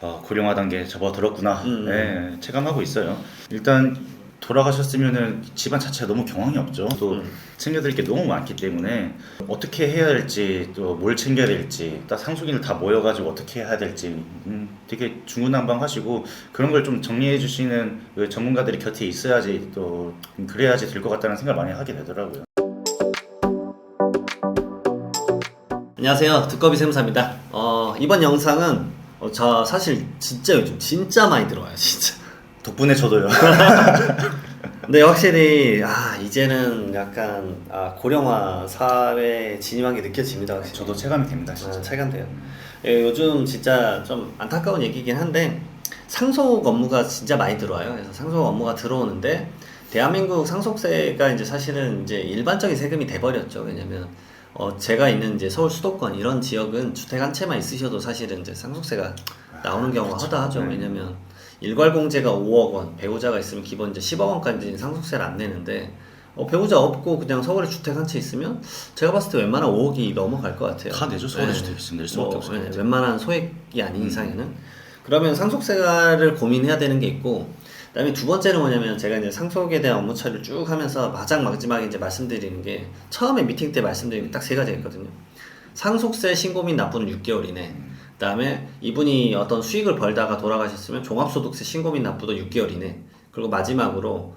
아, 고령화단 게 접어들었구나. 음. 네, 체감하고 있어요. 일단 돌아가셨으면은 집안 자체가 너무 경황이 없죠. 또 음. 챙겨드릴 게 너무 많기 때문에 어떻게 해야 될지 또 뭘 챙겨야 될지 딱 상속인을 다 모여가지고 어떻게 해야 될지 음, 되게 중구난방하시고 그런 걸 좀 정리해 주시는 그 전문가들이 곁에 있어야지 또 그래야지 될 것 같다는 생각을 많이 하게 되더라고요. 안녕하세요. 두꺼비 샘사입니다. 어, 이번 영상은 어, 저 사실 진짜 요즘 진짜 많이 들어와요. 진짜. 덕분에 저도요. 근데 확실히 아 이제는 약간 아, 고령화 사회에 진입한 게 느껴집니다. 확실히. 저도 체감이 됩니다. 진짜. 아, 체감돼요. 예, 요즘 진짜 좀 안타까운 얘기긴 한데 상속 업무가 진짜 많이 들어와요. 그래서 상속 업무가 들어오는데 대한민국 상속세가 이제 사실은 이제 일반적인 세금이 돼버렸죠. 왜냐면 어 제가 있는 이제 서울 수도권 이런 지역은 주택 한 채만 있으셔도 사실은 이제 상속세가 나오는 경우가 허다하죠. 네. 왜냐면 일괄 공제가 5억 원, 배우자가 있으면 기본 이제 10억 원까지 상속세를 안 내는데 어, 배우자 없고 그냥 서울에 주택 한 채 있으면 제가 봤을 때 웬만한 5억이 넘어갈 것 같아요. 다 내죠. 서울에 네. 주택 있으면 낼 수밖에 뭐, 것 네. 웬만한 소액이 아닌 음. 이상에는 그러면 상속세를 고민해야 되는 게 있고 그다음에 두 번째는 뭐냐면 제가 이제 상속에 대한 업무 처리를 쭉 하면서 마지막 마지막에 이제 말씀드리는 게 처음에 미팅 때 말씀드린 게 딱 세 가지가 있거든요. 상속세 신고 및 납부는 6개월 이내. 그다음에 이분이 어떤 수익을 벌다가 돌아가셨으면 종합소득세 신고 및 납부도 6개월 이내. 그리고 마지막으로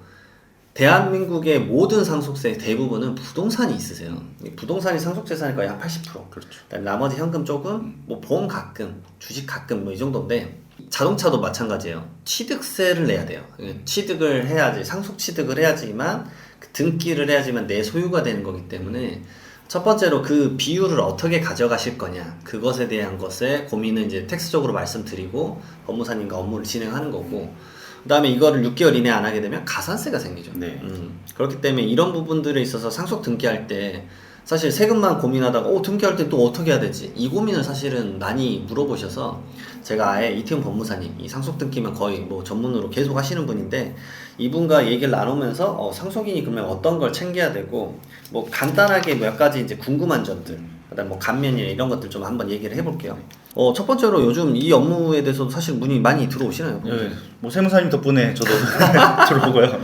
대한민국의 모든 상속세 대부분은 부동산이 있으세요. 이 부동산이 상속재산이 거의 한 80%. 그렇죠. 나머지 현금 조금, 뭐 보험 가끔, 주식 가끔 뭐 이 정도인데 자동차도 마찬가지예요. 취득세를 내야 돼요. 이게 취득을 해야지 상속 취득을 해야지만 그 등기를 해야지만 내 소유가 되는 거기 때문에 첫 번째로 그 비율을 어떻게 가져가실 거냐 그것에 대한 것에 고민을 이제 텍스적으로 말씀드리고 법무사님과 업무를 진행하는 거고 그다음에 이거를 6개월 이내 안 하게 되면 가산세가 생기죠. 네. 음, 그렇기 때문에 이런 부분들에 있어서 상속 등기할 때 사실 세금만 고민하다가 어 등기할 때 또 어떻게 해야 되지? 이 고민을 사실은 많이 물어보셔서 제가 아예 이태훈 법무사님 이 상속 등기만 거의 뭐 전문으로 계속 하시는 분인데 이분과 얘기를 나누면서 어, 상속인이 그러면 어떤 걸 챙겨야 되고 뭐 간단하게 몇 가지 이제 궁금한 점들 그다음 뭐 감면이나 이런 것들 좀 한번 얘기를 해볼게요. 어, 첫 번째로 요즘 이 업무에 대해서 사실 문의 많이 들어오시나요? 예, 뭐 세무사님 덕분에 저도 들어오고요.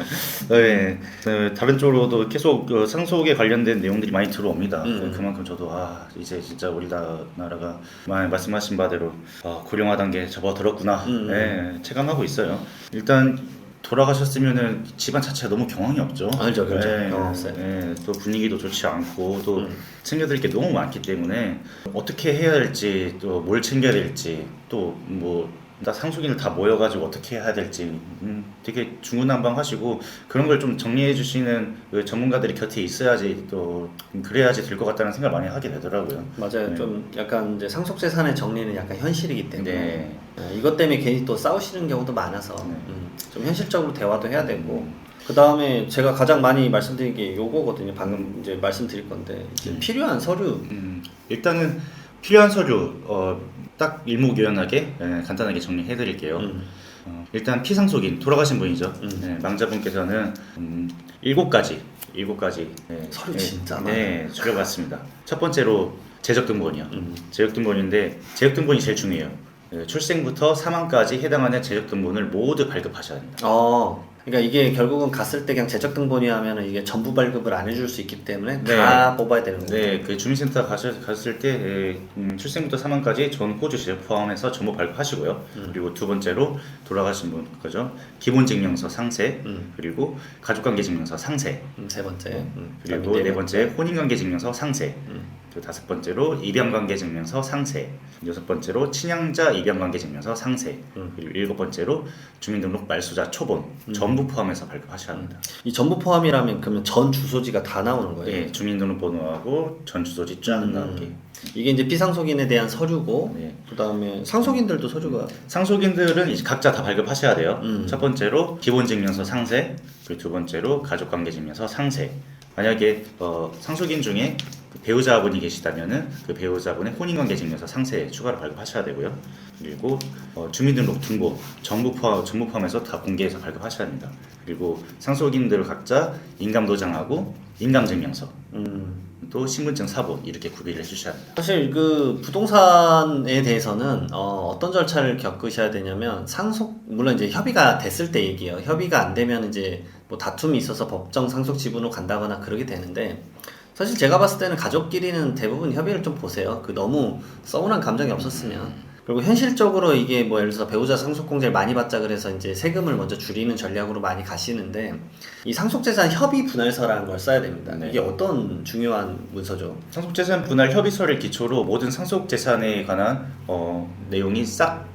예, 네, 다른 쪽으로도 계속 그 상속에 관련된 내용들이 많이 들어옵니다. 음. 그만큼 저도 아 이제 진짜 우리나라가 마- 말씀하신 바대로 아, 고령화단 게 접어들었구나. 음. 예, 체감하고 있어요. 일단 돌아가셨으면은 집안 자체가 너무 경황이 없죠. 알죠, 그렇죠. 예, 경황 없어요. 예, 또 분위기도 좋지 않고 또 음. 챙겨드릴 게 너무 많기 때문에 어떻게 해야 될지 또 뭘 챙겨야 될지 또 뭐 상속인을 다 모여가지고 어떻게 해야 될지 음, 되게 중구난방하시고 그런 걸 좀 정리해 주시는 그 전문가들이 곁에 있어야지 또 그래야지 될 것 같다는 생각을 많이 하게 되더라고요. 맞아요. 네. 좀 약간 이제 상속 재산의 정리는 약간 현실이기 때문에 네. 어, 이것 때문에 괜히 또 싸우시는 경우도 많아서 네. 음, 좀 현실적으로 대화도 해야 되고 그 다음에 제가 가장 많이 말씀드린 게 요거거든요. 방금 이제 말씀드릴 건데 이제 음. 필요한 서류 음, 일단은 필요한 서류 어, 딱 일목요연하게 예, 간단하게 정리해 드릴게요. 음, 어, 일단 피상속인 돌아가신 분이죠. 음. 네, 망자분께서는 음, 일곱 가지, 일곱 가지 네, 서류 네, 진짜 네, 줄여봤습니다. 첫 번째로 재적등본이요. 음. 재적등본인데 재적등본이 제일 중요해요. 네, 출생부터 사망까지 해당하는 재적등본을 모두 발급하셔야 합니다. 어, 그러니까 이게 결국은 갔을 때 그냥 재적 등본이 하면은 이게 전부 발급을 안 해줄 수 있기 때문에 네. 다 뽑아야 되는 거예요. 네, 그 주민센터 가셨, 갔을 때 예, 음, 출생부터 사망까지 전 호주 제적 포함해서 전부 발급하시고요. 음. 그리고 두 번째로 돌아가신 분 거죠. 기본 증명서 상세 음, 그리고 가족관계 증명서 상세 음, 세 번째. 음, 그리고 네 번째 혼인관계 증명서 상세 음. 그리고 다섯 번째로 입양관계 증명서 상세 여섯 번째로 친양자 입양관계 증명서 상세 음. 그리고 일곱 번째로 주민등록 말소자 초본 음. 전부 포함해서 발급하셔야 합니다. 이 전부 포함이라면 그러면 전 주소지가 다 나오는 거예요. 예, 주민등록번호하고 전 주소지 쫙 음. 나오게. 이게 이제 피상속인에 대한 서류고 네. 그다음에 상속인들도 서류가 상속인들은 이제 각자 다 발급하셔야 돼요. 음. 첫 번째로 기본증명서 상세, 그리고 두 번째로 가족관계증명서 상세, 만약에 어, 상속인 중에 그 배우자분이 계시다면은 그 배우자분의 혼인관계 증명서 상세 추가로 발급하셔야 되고요. 그리고 어, 주민등록 등본 전부 포함 전부 포함해서 다 공개해서 발급하셔야 합니다. 그리고 상속인들 각자 인감도장하고 인감증명서 음. 또 신분증 사본 이렇게 구비를 해주셔야 합니다. 사실 그 부동산에 대해서는 어, 어떤 절차를 겪으셔야 되냐면 상속 물론 이제 협의가 됐을 때 얘기예요. 협의가 안 되면 이제 뭐 다툼이 있어서 법정 상속 지분으로 간다거나 그러게 되는데 사실 제가 봤을 때는 가족끼리는 대부분 협의를 좀 보세요. 그 너무 서운한 감정이 없었으면 그리고 현실적으로 이게 뭐 예를 들어서 배우자 상속공제를 많이 받자 그래서 이제 세금을 먼저 줄이는 전략으로 많이 가시는데 이 상속재산 협의 분할서라는 걸 써야 됩니다. 네. 이게 어떤 중요한 문서죠? 상속재산 분할 협의서를 기초로 모든 상속재산에 관한 어, 내용이 싹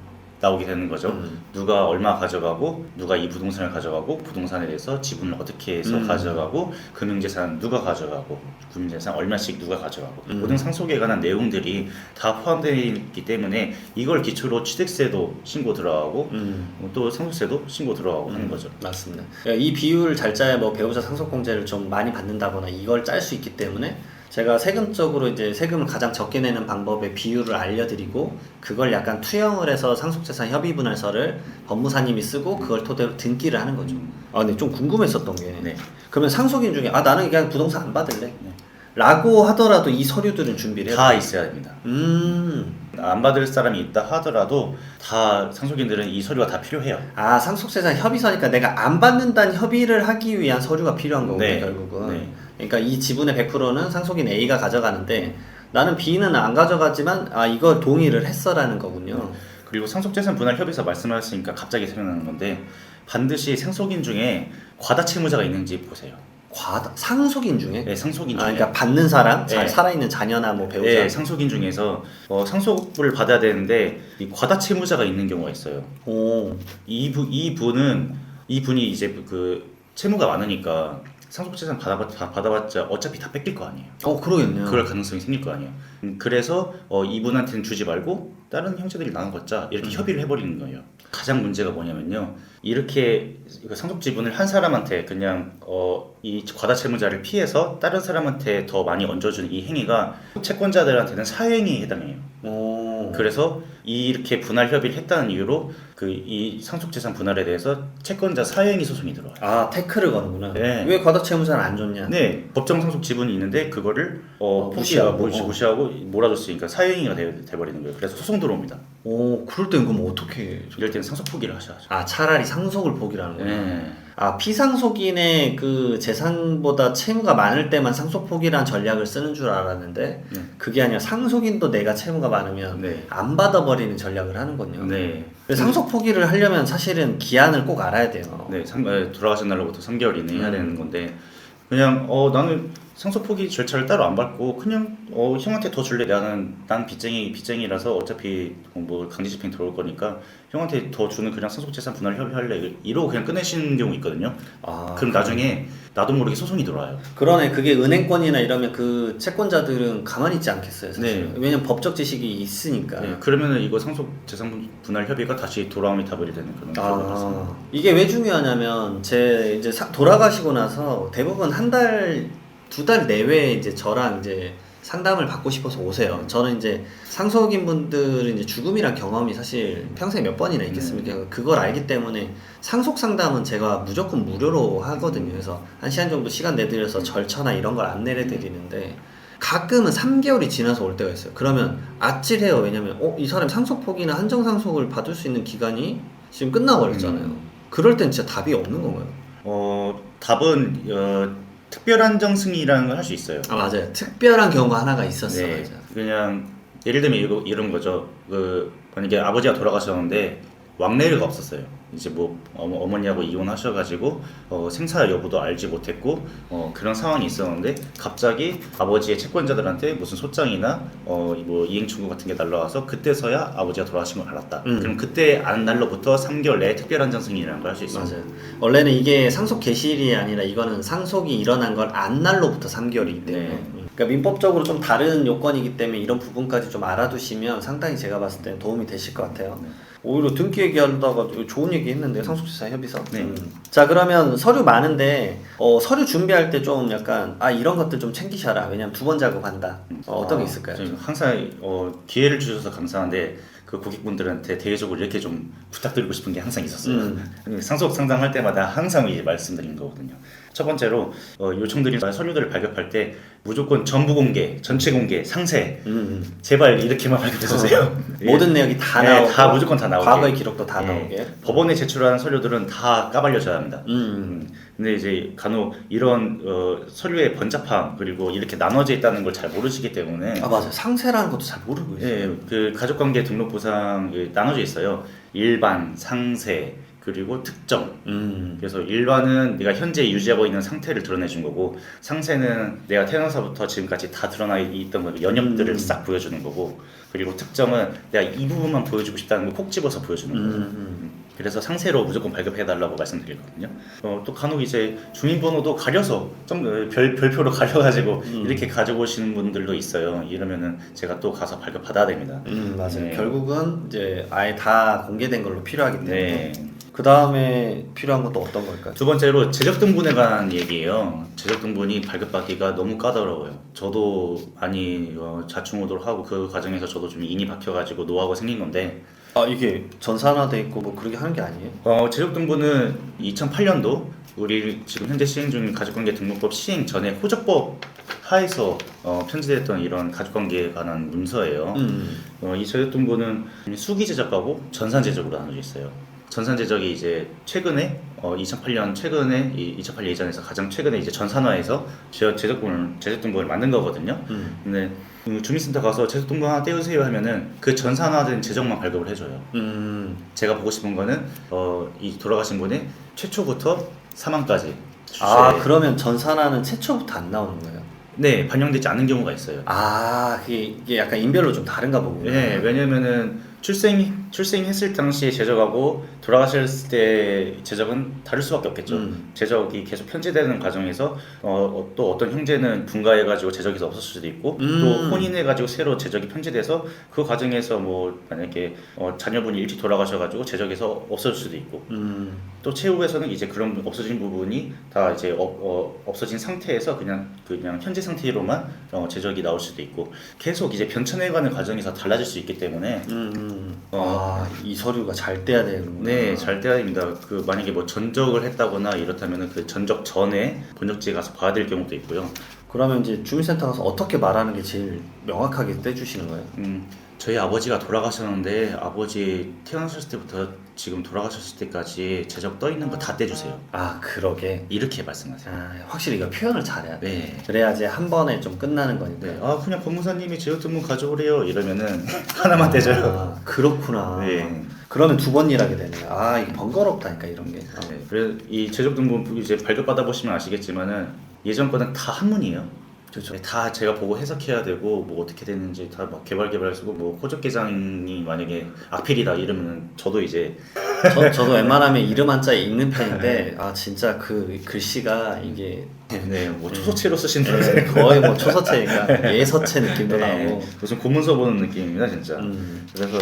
나오게 되는 거죠. 음. 누가 얼마 가져가고 누가 이 부동산을 가져가고 부동산에 대해서 지분을 어떻게 해서 음. 가져가고 금융재산 누가 가져가고 금융재산 얼마씩 누가 가져가고 음. 모든 상속에 관한 내용들이 다 포함되어 있기 때문에 이걸 기초로 취득세도 신고 들어가고 음. 또 상속세도 신고 들어가고 하는 거죠. 맞습니다. 그러니까 이 비율을 잘 짜야 뭐 배우자 상속공제를 좀 많이 받는다거나 이걸 짤 수 있기 때문에 제가 세금적으로 이제 세금을 가장 적게 내는 방법의 비율을 알려드리고 그걸 약간 투영을 해서 상속재산 협의 분할서를 법무사님이 쓰고 그걸 토대로 등기를 하는 거죠. 아 근데 좀 궁금했었던 게 네. 그러면 상속인 중에 아 나는 그냥 부동산 안 받을래. 라고 하더라도 이 서류들은 준비를 해야. 있어야 됩니다. 음. 안 받을 사람이 있다 하더라도 다 상속인들은 이 서류가 다 필요해요. 아 상속재산 협의서니까 내가 안 받는다는 협의를 하기 위한 서류가 필요한 거군요 네. 결국은 네. 그러니까 이 지분의 100%는 상속인 A가 가져가는데 나는 B는 안 가져가지만 아 이걸 동의를 했어라는 거군요 그리고 상속재산 분할 협의서 말씀하셨으니까 갑자기 생각나는 건데 반드시 상속인 중에 과다 채무자가 있는지 보세요. 과다 상속인 중에 네, 상속인 아 중에. 그러니까 받는 사람 자- 네. 살아있는 자녀나 뭐 배우자 네, 상속인 중에서 어, 상속을 받아야 되는데 이 과다 채무자가 있는 경우가 있어요. 오 이, 부, 이 분은 이 분이 이제 그 채무가 많으니까 상속재산 받아봤, 다 받아봤자 어차피 다 뺏길 거 아니에요. 어 그러겠네요 그럴 가능성이 생길 거 아니에요. 음, 그래서 어, 이분한테는 주지 말고 다른 형제들이 나눠 갖자 이렇게 음. 협의를 해버리는 거예요. 가장 문제가 뭐냐면요. 이렇게 상속 지분을 한 사람한테 그냥 어, 이 과다 채무자를 피해서 다른 사람한테 더 많이 얹어주는 이 행위가 채권자들한테는 사행위에 해당해요. 오 그래서 이렇게 분할 협의를 했다는 이유로 그 이 상속재산 분할에 대해서 채권자 사행위 소송이 들어와요. 아 태클을 거는구나 네. 왜 과다 채무자를 안 줬냐 네, 법정 상속 지분이 있는데 그거를 어, 어, 무시하고, 무시, 어. 무시하고 몰아줬으니까 사행위가 돼, 돼버리는 거예요. 그래서 소송 들어옵니다. 오 그럴 땐 그럼 어떻게 이럴 때는 상속 포기를 하셔야죠. 아 차라리 상속을 포기를 하는구나 네. 아 피상속인의 그 재산보다 채무가 많을 때만 상속 포기란 전략을 쓰는 줄 알았는데 네. 그게 아니라 상속인도 내가 채무가 많으면 네. 안 받아버리는 전략을 하는군요. 네. 그래서 상속 포기를 하려면 사실은 기한을 꼭 알아야 돼요. 네, 삼, 에, 돌아가신 날로부터 3개월 이내에 해야 음. 되는 건데 그냥 어 나는 상속 포기 절차를 따로 안 밟고 그냥 어 형한테 더 줄래 나는 난 빚쟁이 빚쟁이라서 어차피 뭐 강제 집행 들어올 거니까 형한테 더 주는 그냥 상속 재산 분할 협의할래 이러고 그냥 끝내시는 경우 있거든요. 아, 그럼 나중에 나도 모르게 소송이 들어와요. 그러네. 그게 은행권이나 이러면 그 채권자들은 가만히 있지 않겠어요. 사실. 네. 왜냐면 법적 지식이 있으니까. 네, 그러면은 이거 상속 재산 분할 협의가 다시 돌아오미 타버리 되는 그런 경우가 있습니다. 아, 이게 왜 중요하냐면 제 이제 사- 돌아가시고 나서 대부분 한 달, 두 달 내외에 이제 저랑 이제 상담을 받고 싶어서 오세요. 저는 이제 상속인 분들은 이제 죽음이란 경험이 사실 평생 몇 번이나 있겠습니까? 그걸 알기 때문에 상속 상담은 제가 무조건 무료로 하거든요. 그래서 한 시간 정도 시간 내드려서 절차나 이런 걸 안내를 드리는데 가끔은 3개월이 지나서 올 때가 있어요. 그러면 아찔해요. 왜냐면 어, 이 사람 상속 포기나 한정 상속을 받을 수 있는 기간이 지금 끝나버렸잖아요. 음. 그럴 땐 진짜 답이 없는 건가요? 어 답은 어, 특별한 정 승이라는 걸 할 수 있어요. 아 맞아요. 특별한 경우가 하나가 있었어요. 네, 맞아. 그냥 예를 들면 이거, 이런 거죠. 그 만약에 아버지가 돌아가셨는데 왕래가 없었어요. 이제 뭐 어머, 어머 니하고 이혼하셔가지고 어, 생사 여부도 알지 못했고 어, 그런 상황이 있었는데 갑자기 아버지의 채권자들한테 무슨 소장이나 어, 뭐 이행 청구 같은 게 날라와서 그때서야 아버지가 돌아가신 걸 알았다. 음. 그럼 그때 안 날로부터 3개월 내에 특별한 전승이라는 걸 할 수 있어요. 맞아요. 원래는 이게 상속 개시일이 아니라 이거는 상속이 일어난 걸 안 날로부터 3개월이기 때문에. 네. 그러니까 민법적으로 좀 다른 요건이기 때문에 이런 부분까지 좀 알아두시면 상당히 제가 봤을 때 도움이 되실 것 같아요. 네. 오히려 등기 얘기하다가 좋은 얘기 했는데 상속재산 협의서. 네. 음. 자 그러면 서류 많은데 어, 서류 준비할 때 좀 약간 아 이런 것들 좀 챙기셔라. 왜냐면 두 번 작업한다. 어, 게 아, 있을까요? 저는 항상 어, 기회를 주셔서 감사한데 그 고객분들한테 대외적으로 이렇게 좀 부탁드리고 싶은 게 항상 있었어요. 음. 상속 상담할 때마다 항상 이제 말씀드리는 거거든요. 첫 번째로 어, 요청드린 서류들을 발급할 때 무조건 전부 공개, 전체 공개, 상세 음. 제발 이렇게만 발급해 주세요. 모든 내역이 다 네, 나오고 다 무조건 다 나오게. 과거의 기록도 다 예. 나오게. 법원에 제출하는 서류들은 다 까발려져야 합니다. 음. 음, 근데 이제 간혹 이런 어, 서류의 번잡함 그리고 이렇게 나눠져 있다는 걸 잘 모르시기 때문에 아 맞아. 상세라는 것도 잘 모르고 있어요. 예, 그 가족관계 등록부상 예, 나눠져 있어요. 일반, 상세, 그리고 특정. 음. 그래서 일반은 내가 현재 유지하고 있는 상태를 드러내 준 거고, 상세는 내가 태어나서부터 지금까지 다 드러나 있던 거 연염들을 음. 싹 보여주는 거고, 그리고 특정은 내가 이 부분만 보여주고 싶다는 걸 콕 집어서 보여주는 거예요. 음. 그래서 상세로 무조건 발급해달라고 말씀드리거든요. 어, 또 간혹 이제 주민번호도 가려서 좀 어, 별, 별표로 가려가지고 음. 이렇게 가져오시는 분들도 있어요. 이러면은 제가 또 가서 발급 받아야 됩니다. 음 맞아요. 네. 결국은 이제 아예 다 공개된 걸로 필요하기 때문에. 네. 그 다음에 필요한 것도 어떤 걸까요? 두 번째로 재적 등본에 관한 얘기예요. 재적 등본이 발급받기가 너무 까다로워요. 저도 많이 어, 자충우돌 하고 그 과정에서 저도 좀 인이 박혀가지고 노하우가 생긴 건데 아 이게 전산화돼 있고 뭐 그렇게 하는 게 아니에요? 어, 재적 등본은 2008년도 우리 지금 현재 시행 중인 가족관계 등록법 시행 전에 호적법 하에서 어, 편지됐던 이런 가족관계에 관한 문서예요. 음. 어, 이 재적 등본은 수기 제적하고 전산 제적으로 나눠져 있어요. 전산 제적이 이제 최근에 어, 2008년 최근에 이 2008년 예전에서 가장 최근에 이제 전산화해서 제- 제적본을 제적 등본을 만든 거거든요. 음. 근데 그 주민센터 가서 제적 등본 하나 떼우세요 하면은 그 전산화된 제적만 발급을 해줘요. 음. 제가 보고 싶은 거는 어, 이 돌아가신 분의 최초부터 사망까지 아 그러면 전산화는 최초부터 안 나오는 거예요? 네 반영되지 않은 경우가 있어요. 아 그게 이게 약간 인별로 좀 다른가 보군요. 네, 왜냐면은 출생 출생했을 당시에 제적하고 돌아가셨을 때 제적은 다를 수밖에 없겠죠. 음. 제적이 계속 편제되는 과정에서 어, 어, 또 어떤 형제는 분가해가지고 제적이 없었을 수도 있고 음. 또 혼인해가지고 새로 제적이 편제돼서 그 과정에서 뭐 만약에 어, 자녀분이 일찍 돌아가셔가지고 제적에서 없어질 수도 있고 음. 또 최후에서는 이제 그런 없어진 부분이 다 이제 어, 어, 없어진 상태에서 그냥 그냥 현재 상태로만 어, 제적이 나올 수도 있고 계속 이제 변천해가는 과정에서 달라질 수 있기 때문에 음. 음. 어. 아 이 서류가 잘 떼야 되는구나. 네, 잘 돼야 됩니다. 그 만약에 뭐 전적을 했다거나 이렇다면은 그 전적 전에 본적지에 가서 봐야 될 경우도 있고요. 그러면 이제 주민센터 가서 어떻게 말하는 게 제일 명확하게 떼주시는 거예요? 음, 저희 아버지가 돌아가셨는데 아버지 태어나셨을 때부터 지금 돌아가셨을 때까지 제적 떠 있는 거 다 떼주세요. 아 그러게. 이렇게 말씀하세요. 아 확실히 이거 표현을 잘해야 돼. 네. 그래야지 한 번에 좀 끝나는 거니까. 네, 아 그냥 법무사님이 제적등본 가져오래요 이러면은 하나만 떼줘요. 아, 그렇구나. 네. 그러면 두 번 일하게 되네요. 아, 이게 번거롭다니까 이런 게. 어. 네, 그래서 이 제적 등본 이제 발급 받아 보시면 아시겠지만은 예전 거는 다 한문이에요. 그렇죠. 다 제가 보고 해석해야 되고 뭐 어떻게 되는지 다 막 개발 개발 쓰고 뭐 호적계장이 만약에 악필이다 이러면 저도 이제 저, 저도 웬만하면 이름 한자 읽는 편인데 아 진짜 그 글씨가 이게 네 뭐 초소체로 쓰신 네, 분들 거의 뭐 초서체니까 예서체 느낌도 네, 나고. 무슨 고문서 보는 느낌입니다 진짜. 음. 그래서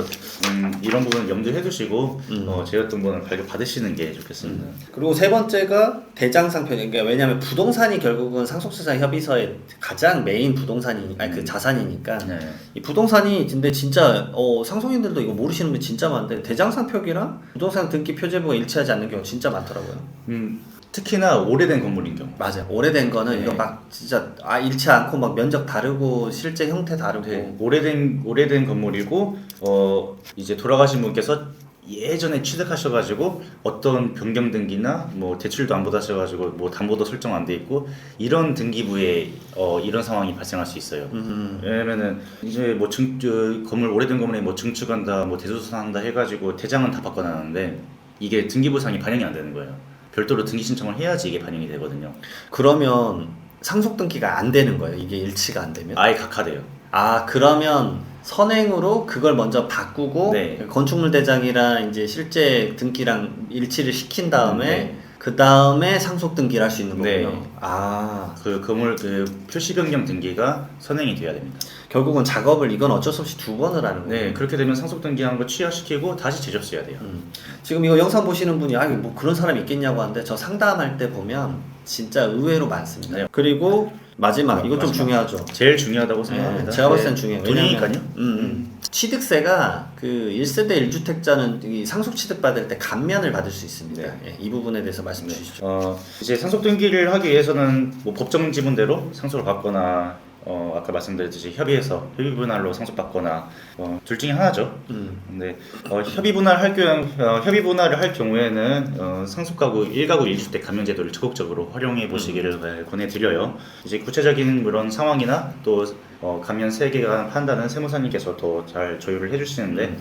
음, 이런 부분 염두해 두시고 음. 어, 제어등본을 발급 받으시는 게 좋겠습니다. 그리고 세 번째가 대장상표. 그러니까 왜냐하면 부동산이 결국은 상속세상 협의서의 가장 메인 부동산이 아니 그 자산이니까 네. 이 부동산이 근데 진짜 어, 상속인들도 이거 모르시는 분 진짜 많은데 대장상 표기랑 부동산 등기 표제부가 일치하지 않는 경우 진짜 많더라고요. 음, 특히나 오래된 건물인 경우. 맞아요. 오래된 거는 네. 이거 막 진짜 아 일치 않고 막 면적 다르고 실제 형태 다르고 네, 오래된 오래된 건물이고 어 이제 돌아가신 분께서 예전에 취득하셔가지고 어떤 변경 등기나 뭐 대출도 안 받으셔가지고 뭐 담보도 설정 안 돼 있고 이런 등기부에 어 이런 상황이 발생할 수 있어요. 음, 왜냐면은 이제 뭐 증, 저, 건물 오래된 건물에 뭐 증축한다, 뭐 대소산한다 해가지고 대장은 다 바꿔놨는데 이게 등기부상이 반영이 안 되는 거예요. 별도로 등기 신청을 해야지 이게 반영이 되거든요. 그러면 상속 등기가 안 되는 거예요. 이게 일치가 안 되면. 아예 각하돼요. 아 그러면 선행으로 그걸 먼저 바꾸고 네. 건축물 대장이랑 이제 실제 등기랑 일치를 시킨 다음에 네. 그 다음에 상속 등기를 할 수 있는 거군요. 네. 아 그 건물 그 표시 변경 등기가 선행이 돼야 됩니다. 결국은 작업을 이건 어쩔 수 없이 두 번을 하는 거예요. 네, 그렇게 되면 상속 등기한 거 취하시키고 다시 제접수해야 돼요. 음. 지금 이거 영상 보시는 분이 아, 뭐 그런 사람이 있겠냐고 하는데 저 상담할 때 보면 진짜 의외로 많습니다. 네. 그리고 마지막 이거 좀. 중요하죠. 제일 중요하다고 생각합니다. 네, 제가 봤을 땐 네. 중요해요. 돈이니까요. 왜냐면, 음, 음. 취득세가 그 1세대 1주택자는 이 상속 취득 받을 때 감면을 받을 수 있습니다. 네. 예, 이 부분에 대해서 말씀 주시죠. 어, 이제 상속 등기를 하기 위해서는 뭐 법정 지분대로 상속을 받거나 어, 아까 말씀드렸듯이 협의해서 협의 분할로 상속받거나 어, 둘 중에 하나죠. 음. 근데 어, 협의 분할 할 경우 어, 협의 분할을 할 경우에는 어, 상속가구 1가구 1주택 감면 제도를 적극적으로 활용해 보시기를 네, 권해드려요. 이제 구체적인 그런 상황이나 또 어, 감면 세계가 판단은 세무사님께서 더 잘 조율을 해주시는데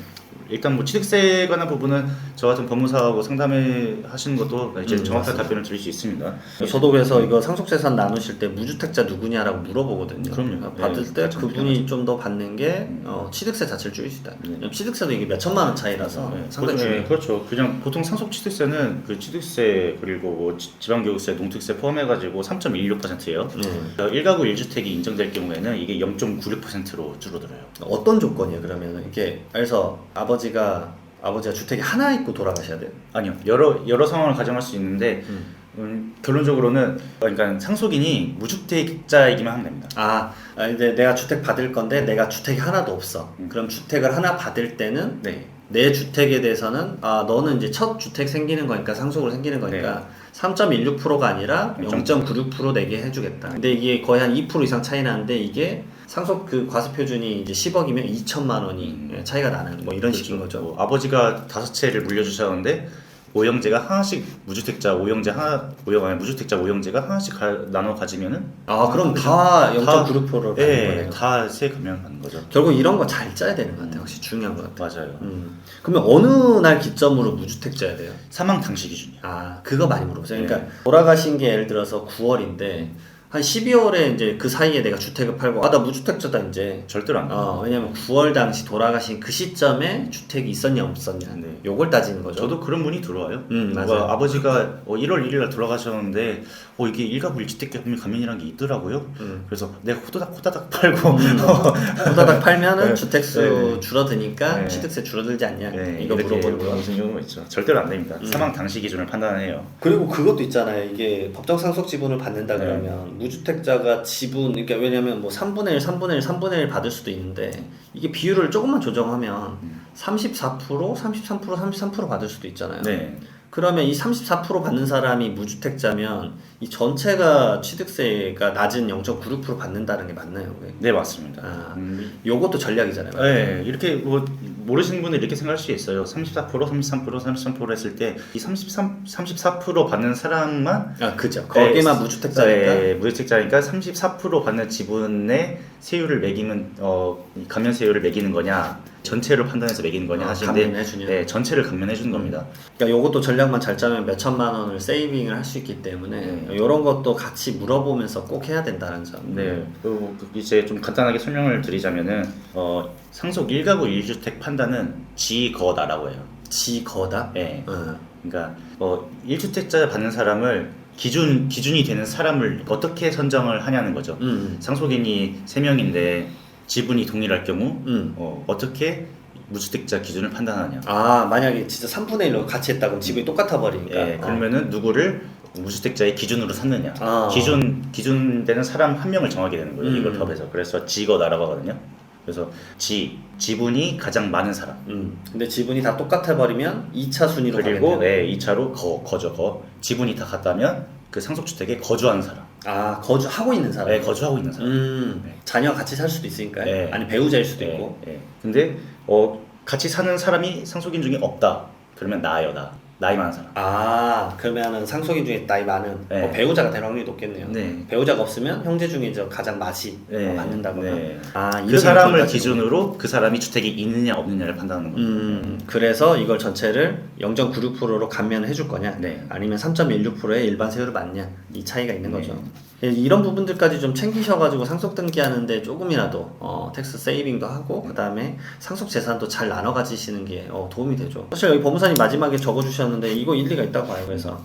일단 뭐 취득세에 관한 부분은 저 같은 법무사하고 상담해 하시는 것도 이제 음, 정확한 맞습니다. 답변을 드릴 수 있습니다. 저도 그래서 이거 상속재산 나누실 때 무주택자 누구냐라고 물어보거든요. 그럼요. 그러니까 받을 네, 때 그렇죠. 그분이 좀 더 받는 게 어, 취득세 자체를 줄일 수 있다. 네. 취득세도 이게 몇 천만 원 차이라서 네, 상당히 보통, 중요해요. 네, 그렇죠. 그냥 보통 상속 취득세는 그 취득세 그리고 뭐 지- 지방교육세, 농특세 포함해가지고 3.16%예요. 네. 1가구 1주택이 인정될 경우에는 이게 0.96%로 줄어들어요. 어떤 조건이에요? 그러면 이게 그래서 아버지가 아버지가 주택이 하나 있고 돌아가셔야 돼요. 아니요, 여러 여러 상황을 가정할 수 있는데 음. 음, 결론적으로는 그러니까 상속인이 무주택자이기만 하면 됩니다. 아, 아, 이제 내가 주택 받을 건데 내가 주택이 하나도 없어. 음. 그럼 주택을 하나 받을 때는 네, 내 주택에 대해서는 아 너는 이제 첫 주택 생기는 거니까 상속으로 생기는 거니까 3.16%가 아니라 0.96% 내게 해주겠다. 근데 이게 거의 한 2% 이상 차이 나는데 이게 상속 그 과세 표준이 이제 10억이면 2천만 원이 음. 예, 차이가 나는 뭐 이런 식인 거죠. 뭐 아버지가 다섯 채를 물려주셨는데 오형제가 하나씩 무주택자 오형제 하나 오형 아니 무주택자 오형제가 하나씩 가- 나눠 가지면은 아 그럼 다 다- 0.96%를 받는 예, 거네요. 다세 감면 받는 거죠. 결국 이런 거 잘 짜야 되는 것 같아요. 확실히 중요한 것 같아요. 맞아요. 음. 그러면 어느 날 기점으로 무주택자야 돼요? 사망 당시 기준이요. 아, 그거 많이 물어보세요. 네. 그러니까 돌아가신 게 예를 들어서 9월인데 한 12월에 이제 그 사이에 내가 주택을 팔고 아 나 무주택자다 이제. 절대로 안 돼요. 어, 왜냐면 9월 당시 돌아가신 그 시점에 주택이 있었냐 없었냐. 네. 요걸 따지는 거죠. 저도 그런 분이 들어와요. 음, 누가 맞아요. 아버지가 어, 1월 1일 날 돌아가셨는데 어, 이게 일가구 일주택 감면이라는 게 있더라고요. 음. 그래서 내가 호다닥 호다닥 팔고 호다닥 팔면은 네. 주택수 네. 줄어드니까 네. 취득세 줄어들지 않냐. 네, 이거 물어보는 거. 물어보는 경우가 있죠. 절대로 안 됩니다. 음. 사망 당시 기준을 판단해요. 그리고 그것도 있잖아요. 이게 법정 상속 지분을 받는다 네. 그러면 무주택자가 지분 그러니까 왜냐면 뭐 3분의 1, 3분의 1, 3분의 1 받을 수도 있는데 이게 비율을 조금만 조정하면 음. 34%, 33%, 33% 받을 수도 있잖아요. 네. 그러면 이 34% 받는 사람이 무주택자면 이 전체가 취득세가 낮은 0.96% 받는다는 게 맞나요? 왜? 네 맞습니다. 아. 음, 요것도 전략이잖아요. 네, 이렇게 뭐 모르시는 분들 이렇게 생각할 수 있어요. 34%, 33%, 33% 했을 때 이 33, 34% 받는 사람만 아, 그죠. 거기만 네, 무주택자니까. 네, 무주택자니까 34% 받는 지분의 세율을 매기면 어, 이 감면 세율을 매기는 거냐, 전체를 판단해서 매기는 거냐 아, 하시는데 감면해주냐. 네, 전체를 감면해 주는 겁니다. 그러니까 요것도 전략만 잘 짜면 몇 천만 원을 세이빙을 할 수 있기 때문에 네. 요런 것도 같이 물어보면서 꼭 해야 된다는 점. 네, 그리고 이제 좀 간단하게 설명을 드리자면은 어, 상속 1가구 1주택 판단은 지거다라고 해요. 지거다. 네, 어. 그러니까 어, 1주택자 받는 사람을 기준 기준이 되는 사람을 어떻게 선정을 하냐는 거죠. 음. 상속인이 3명인데 지분이 동일할 경우 음. 어, 어떻게 무주택자 기준을 판단하냐. 아 만약에 진짜 3분의 1로 같이 했다 그럼 지분이 똑같아 버리니까. 예, 그러면은 누구를 무주택자의 기준으로 삼느냐. 아. 기준 기준되는 사람 한 명을 정하게 되는 거예요. 음. 이걸 법에서. 그래서 지거다라고 하거든요. 그래서 지 지분이 가장 많은 사람. 음. 근데 지분이 다 똑같아 버리면 2차 순위로 그리고. 네, 2차로 거 거죠. 거. 지분이 다 같다면 그 상속주택에 거주하는 사람. 아 거주하고 있는 사람. 네, 거주하고 있는 사람. 음. 네. 자녀 같이 살 수도 있으니까. 네. 아니 배우자일 수도 예, 있고. 예. 근데 어, 같이 사는 사람이 상속인 중에 없다. 그러면 나예요, 나. 나이 많은 사람. 아 그러면은 상속인 중에 나이 많은 네. 어, 배우자가 될 확률이 높겠네요. 네. 배우자가 없으면 형제 중에 저 가장 맛이 네, 맞는다거나. 네. 아그 이렇게 사람을. 기준으로 그 사람이 주택이 있느냐 없느냐를 판단하는 겁니다. 음, 그래서 이걸 전체를 0.96%로 감면을 해줄 거냐, 네. 아니면 3.16%의 일반 세율을 맞냐, 이 차이가 있는 네. 거죠. 예, 이런 부분들까지 좀 챙기셔가지고 상속 등기하는데 조금이라도 어, 텍스 세이빙도 하고 그 다음에 상속 재산도 잘 나눠 가지시는 게 어, 도움이 되죠. 사실 여기 법무사님 마지막에 적어주셨는데 이거 일리가 있다고 봐요. 그래서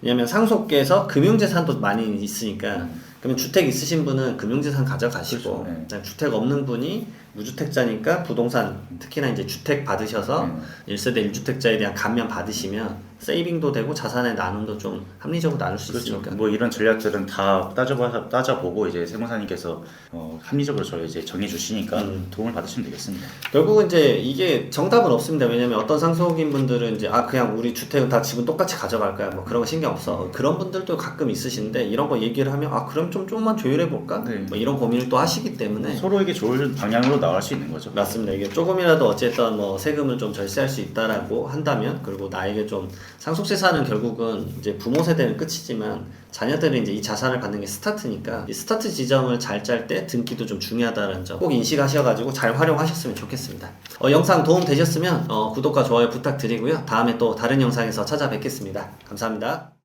왜냐면 상속계에서 금융재산도 많이 있으니까 그러면 주택 있으신 분은 금융資産가져가시고 그렇죠. 네. 주택 없는 분이 무주택자니까 부동산 특히나 이제 주택 받으셔서 음. 1세대 1주택자에 대한 감면 받으시면 세이빙도 되고 자산의 나눔도 좀 합리적으로 나눌 수 그렇죠. 있으니까 뭐 이런 전략들은 다 따져봐 따져보고 이제 세무사님께서 어, 합리적으로 저희 이제 정해 주시니까 음. 도움을 받으시면 되겠습니다. 결국은 이제 이게 정답은 없습니다. 왜냐면 어떤 상속인 분들은 이제 아 그냥 우리 주택은 다 지분 똑같이 가져갈 거야. 뭐 그런 거 신경 없어. 그런 분들도 가끔 있으신데 이런 거 얘기를 하면 아 그럼 좀 조금만 조율해 볼까? 네. 뭐 이런 고민을 또 하시기 때문에 서로에게 좋은 방향으로 나갈 수 있는 거죠. 맞습니다. 이게 조금이라도 어쨌든 뭐 세금을 좀 절세할 수 있다라고 한다면 그리고 나에게 좀 상속세사는 결국은 이제 부모 세대는 끝이지만 자녀들은 이제 이 자산을 받는 게 스타트니까 이 스타트 지점을 잘 짤 때 등기도 좀 중요하다는 점 꼭 인식하셔가지고 잘 활용하셨으면 좋겠습니다. 어, 영상 도움 되셨으면 어, 구독과 좋아요 부탁드리고요. 다음에 또 다른 영상에서 찾아뵙겠습니다. 감사합니다.